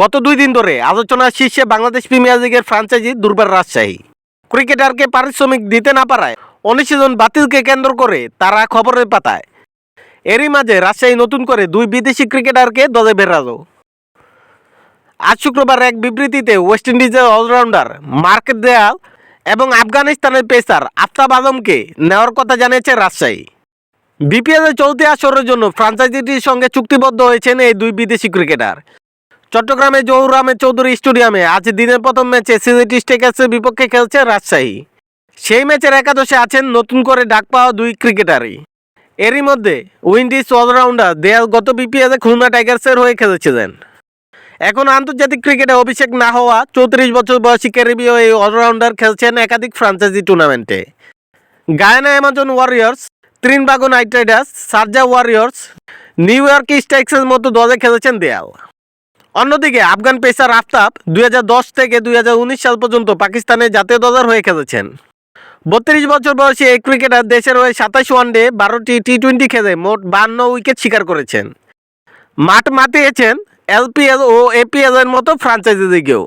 গত দুই দিন ধরে আলোচনার শীর্ষে বাংলাদেশ প্রিমিয়ার লিগের ফ্রাঞ্চাইজি দুর্বার রাজশাহী। ক্রিকেটারকে পারিশ্রমিক দিতে না পারায় অনুশীলন বাতিলকে কেন্দ্র করে তারা খবরের পাতায়। এরই মাঝে রাজশাহী নতুন করে দুই বিদেশি ক্রিকেটারকে দলে বেরালো। আজ শুক্রবার এক বিবৃতিতে ওয়েস্ট ইন্ডিজের অলরাউন্ডার মার্ক দেয়াল এবং আফগানিস্তানের পেসার আফতাব আলমকে নেওয়ার কথা জানিয়েছে রাজশাহী। বিপিএল এর চলতি আসরের জন্য ফ্রাঞ্চাইজিটির সঙ্গে চুক্তিবদ্ধ হয়েছেন এই দুই বিদেশি ক্রিকেটার। চট্টগ্রামে জহুর আহমেদ চৌধুরী স্টেডিয়ামে আজ দিনের প্রথম ম্যাচে সিলেটি স্টেকার্সের বিপক্ষে খেলছে রাজশাহী। সেই ম্যাচের একাদশে আছেন নতুন করে ডাক পাওয়া দুই ক্রিকেটারই। এরই মধ্যে উইন্ডিজ অলরাউন্ডার দেয়াল গত বিপিএলে খুলনা টাইগার্সের হয়ে খেলেছিলেন। এখন আন্তর্জাতিক ক্রিকেটে অভিষেক না হওয়া চৌত্রিশ বছর বয়সী ক্যারিবীয় এই অলরাউন্ডার খেলছেন একাধিক ফ্রাঞ্চাইজি টুর্নামেন্টে। Guyana Amazon Warriors, Trinbago Knight Riders, Sharjah Warriors, New York স্টাইক্সের মতো দলে খেলেছেন দেয়াল। অন্যদিকে আফগান পেসার আফতাব দুই হাজার দশ থেকে দুই হাজার উনিশ সাল পর্যন্ত পাকিস্তানের জাতীয় দলের হয়ে খেলেছেন। বত্রিশ বছর বয়সী এই ক্রিকেটার দেশের হয়ে সাতাশ ওয়ানডে বারোটি টি টোয়েন্টি খেলে মোট বান্ন উইকেট শিকার করেছেন। মাঠ মাতিয়েছেন এলপিএল ও এপিএল এর মতো ফ্রাঞ্চাইজি লিগেও।